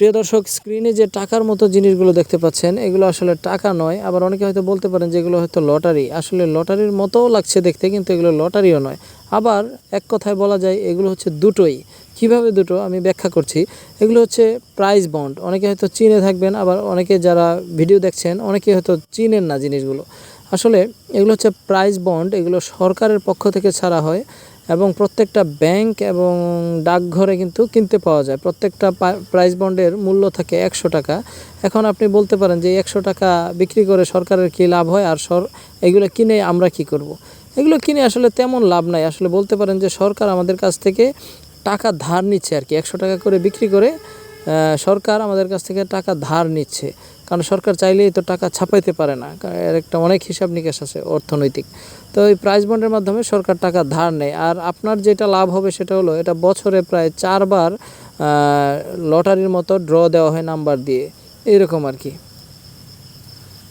প্রিয় দর্শক স্ক্রিনে যে টাকার মতো জিনিসগুলো দেখতে পাচ্ছেন, এগুলো আসলে টাকা নয়। আবার অনেকে হয়তো বলতে পারেন যে এগুলো হয়তো লটারি। আসলে লটারির মতোও লাগছে দেখতে, কিন্তু এগুলো লটারিও নয়। আবার এক কথায় বলা যায়, এগুলো হচ্ছে দুটোই। কীভাবে দুটো? আমি ব্যাখ্যা করছি। এগুলো হচ্ছে প্রাইজ বন্ড অনেকে হয়তো চিনে থাকবেন, আবার অনেকে যারা ভিডিও দেখছেন, অনেকে হয়তো চিনেন না জিনিসগুলো। আসলে এগুলো হচ্ছে প্রাইজ বন্ড এগুলো সরকারের পক্ষ থেকে ছাড়া হয় এবং প্রত্যেকটা ব্যাংক এবং ডাকঘরে কিন্তু কিনতে পাওয়া যায়। প্রত্যেকটা প্রাইজ বন্ডের মূল্য থাকে একশো টাকা। এখন আপনি বলতে পারেন যে একশো টাকা বিক্রি করে সরকারের কী লাভ হয় আর সর, এগুলো কিনে আমরা কি করব। এগুলো কিনে আসলে তেমন লাভ নাই। আসলে বলতে পারেন যে সরকার আমাদের কাছ থেকে টাকা ধার নিচ্ছে আর কি। একশো টাকা করে বিক্রি করে সরকার আমাদের কাছ থেকে টাকা ধার নিচ্ছে। কারণ সরকার চাইলেই তো টাকা ছাপাইতে পারে না। এর একটা অনেক হিসাব নিকাশ আছে অর্থনৈতিক। তো এই প্রাইজ বন্ডের মাধ্যমে সরকার টাকা ধার নেয়। আর আপনার যেটা লাভ হবে সেটা হলো, এটা বছরে প্রায় চারবার লটারির মতো ড্র দেওয়া হয় নাম্বার দিয়ে। এরকম আর কি।